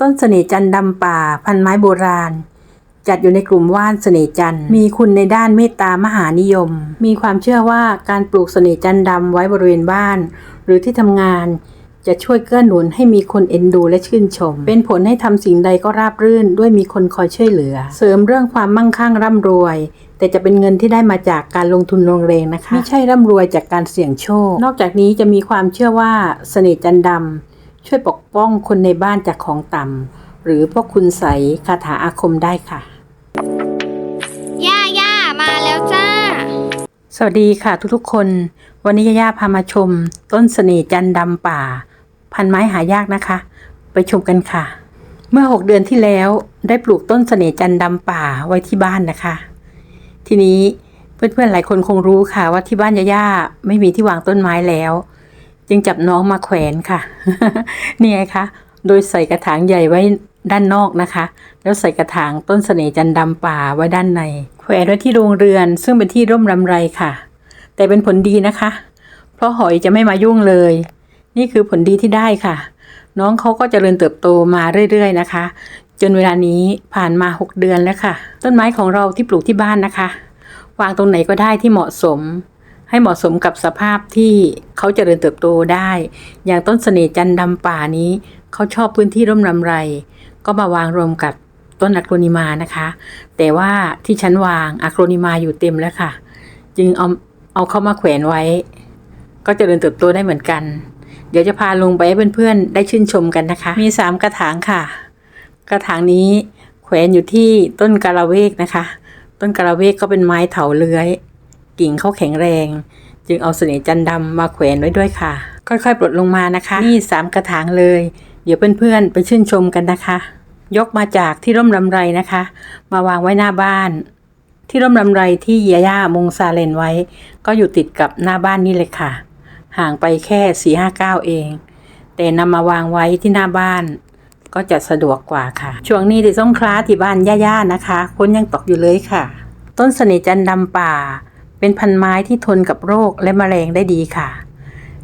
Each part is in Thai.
ต้นเสน่ห์จันทร์ดำป่า พันไม้โบราณ จัดอยู่ในกลุ่มว่านเสน่ห์จันทร์มีคุณในด้านเมตตามหานิยม มีความเชื่อว่าการปลูกเสน่ห์จันทร์ดำไว้บริเวณบ้าน หรือที่ทำงานจะช่วยเกื้อหนุนให้มีคนเอ็นดูและชื่นชม เป็นผลให้ทำสิ่งใดก็ราบรื่น ด้วยมีคนคอยช่วยเหลือ เสริมเรื่องความมั่งคั่งร่ำรวย แต่จะเป็นเงินที่ได้มาจากการลงทุนลงแรงนะคะ ไม่ใช่ร่ำรวยจากการเสี่ยงโชค นอกจากนี้จะมีความเชื่อว่าเสน่ห์จันทร์ดำ ช่วยปกป้องคนในบ้านจากของต่ำหรือพวกคุณใสยคาถาอาคมได้ค่ะ ย่าย่ามาแล้วจ้า สวัสดีค่ะทุกๆคน วันนี้ย่าๆพามาชม ต้นเสน่ห์จันทร์ดำป่า พันไม้หายากนะคะ ไปชมกันค่ะ เมื่อ 6 เดือนที่แล้วได้ปลูกต้นเสน่ห์จันทร์ดำป่าไว้ที่บ้านนะคะ ทีนี้เพื่อนๆหลายคนคงรู้ค่ะว่าที่บ้านย่าๆไม่มีที่วางต้นไม้แล้ว จึงจับน้องมาแขวนค่ะ นี่ไงคะ โดยใส่กระถางใหญ่ไว้ด้านนอกนะคะ แล้วใส่กระถางต้นเสน่ห์จันดำป่าไว้ด้านใน แขวนไว้ที่โรงเรือน ซึ่งเป็นที่ร่มรำไรค่ะ แต่เป็นผลดีนะคะ เพราะหอยจะไม่มายุ่งเลย นี่คือผลดีที่ได้ค่ะ น้องเขาก็เจริญเติบโตมาเรื่อยๆนะคะ จนเวลานี้ผ่านมา 6 เดือนแล้วค่ะ ต้นไม้ของเราที่ปลูกที่บ้านนะคะ วางตรงไหนก็ได้ที่เหมาะสม ให้เหมาะสมกับสภาพที่เขาเจริญเติบโตได้ อย่างต้นเสน่ห์จันดำป่านี้เขาชอบพื้นที่ร่มรำไร ก็มาวางรวมกับต้นอะโครนิมานะคะ แต่ว่าที่ชั้นวางอะโครนิมาอยู่เต็มแล้วค่ะ จึงเอาเอาเข้ามาแขวนไว้ ก็เจริญเติบโตได้เหมือนกัน เดี๋ยวจะพาลงไปให้เพื่อนๆได้ชื่นชมกันนะคะ มีสามกระถางค่ะ กระถางนี้แขวนอยู่ที่ต้นกาละเวกนะคะ ต้นกาละเวกก็เป็นไม้เถาเลื้อย กิ่งเขาแข็งแรง จึงเอาเสน่ห์จันดำมาแขวนไว้ด้วยค่ะ ค่อยๆ ปลดลงมานะคะ นี่สามกระถางเลย เดี๋ยวเพื่อนๆ ไปชื่นชมกันนะคะ ยกมาจากที่ร่มรำไรนะคะ มาวางไว้หน้าบ้าน ที่ร่มรำไรที่ยาย่ามงซาเลนไว้ ก็อยู่ติดกับหน้าบ้านนี่เลยค่ะ ห่างไปแค่สี่ห้าเก้าเอง แต่นำมาวางไว้ที่หน้าบ้านก็จะสะดวกกว่าค่ะ ช่วงนี้ที่สงคลาที่บ้านย่าๆนะคะ คนยังตกอยู่เลยค่ะ ต้นเสน่จันดำป่า เป็นพันไม้ที่ทนกับโรคและแมลงได้ดีค่ะ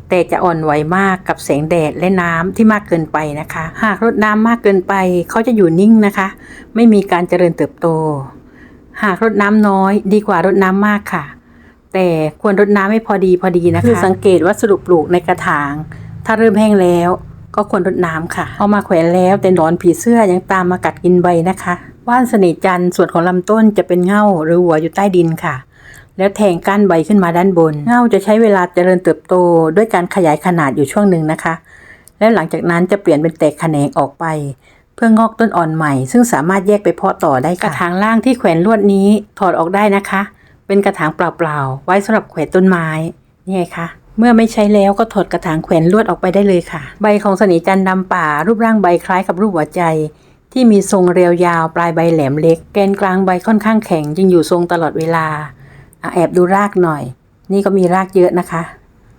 แต่จะอ่อนไหวมากกับแสงแดดและน้ำที่มากเกินไปนะคะ หากรดน้ำมากเกินไปเขาจะอยู่นิ่งนะคะ ไม่มีการเจริญเติบโต หากรดน้ำน้อยดีกว่ารดน้ำมากค่ะ แต่ควรรดน้ำให้พอดีพอดีนะคะคือสังเกตวัสดุปลูกในกระถาง ถ้าเริ่มแห้งแล้วก็ควรรดน้ำค่ะ เอามาแขวนแล้วแต่หนอนผีเสื้อยังตามมากัดกินใบนะคะ ว่านเสน่จันทร์ส่วนของลำต้นจะเป็นเง่าหรือหัวอยู่ใต้ดินค่ะ แล้วแทงก้านใบขึ้นมาด้านบน เง่าจะใช้เวลาเจริญเติบโตด้วยการขยายขนาดอยู่ช่วงหนึ่งนะคะ แล้วหลังจากนั้นจะเปลี่ยนเป็นแตกแขนงออกไป เพื่องอกต้นอ่อนใหม่ ซึ่งสามารถแยกไปเพาะต่อได้กระถางล่างที่แขวนลวดนี้ถอดออกได้นะคะ เป็นกระถางเปล่าๆไว้สำหรับแขวนต้นไม้นี่ไงคะเมื่อไม่ใช้แล้วก็ถอดกระถางแขวนลวดออกไปได้เลยค่ะ ใบของสน่ห์จันดำป่า รูปร่างใบคล้ายกับรูปหัวใจ ที่มีทรงเรียวยาวปลายใบแหลมเล็ก แกนกลางใบค่อนข้างแข็ง จึงอยู่ทรงตลอดเวลา แอบดูรากหน่อย นี่ก็มีรากเยอะนะคะ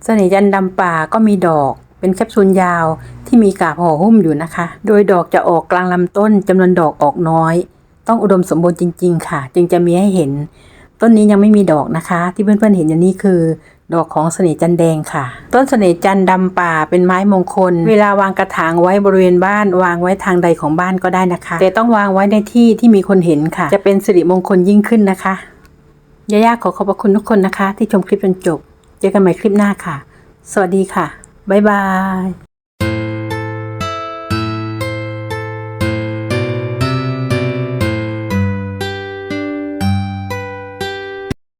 เสน่ห์จันดำป่าก็มีดอกเป็นแคปซูลยาวที่มีกาบห่อหุ้มอยู่นะคะ โดยดอกจะออกกลางลำต้นจำนวนดอกออกน้อย ต้องอุดมสมบูรณ์จริง ๆ ค่ะ จึงจะมีให้เห็น ต้นนี้ยังไม่มีดอกนะคะ ที่เพื่อนๆเห็นอยู่นี่คือ ดอกของเสน่ห์จันแดงค่ะ ต้นเสน่ห์จันดำป่าเป็นไม้มงคล เวลาวางกระถางไว้บริเวณบ้าน วางไว้ทางใดของบ้านก็ได้นะคะ แต่ต้องวางไว้ในที่ที่มีคนเห็นค่ะ จะเป็นสิริมงคลยิ่งขึ้นนะคะ ยาย่าขอขอบพระคุณทุกคนนะคะ ที่ชมคลิปจนจบ เจอกันใหม่คลิปหน้าค่ะ สวัสดีค่ะ บ๊ายบาย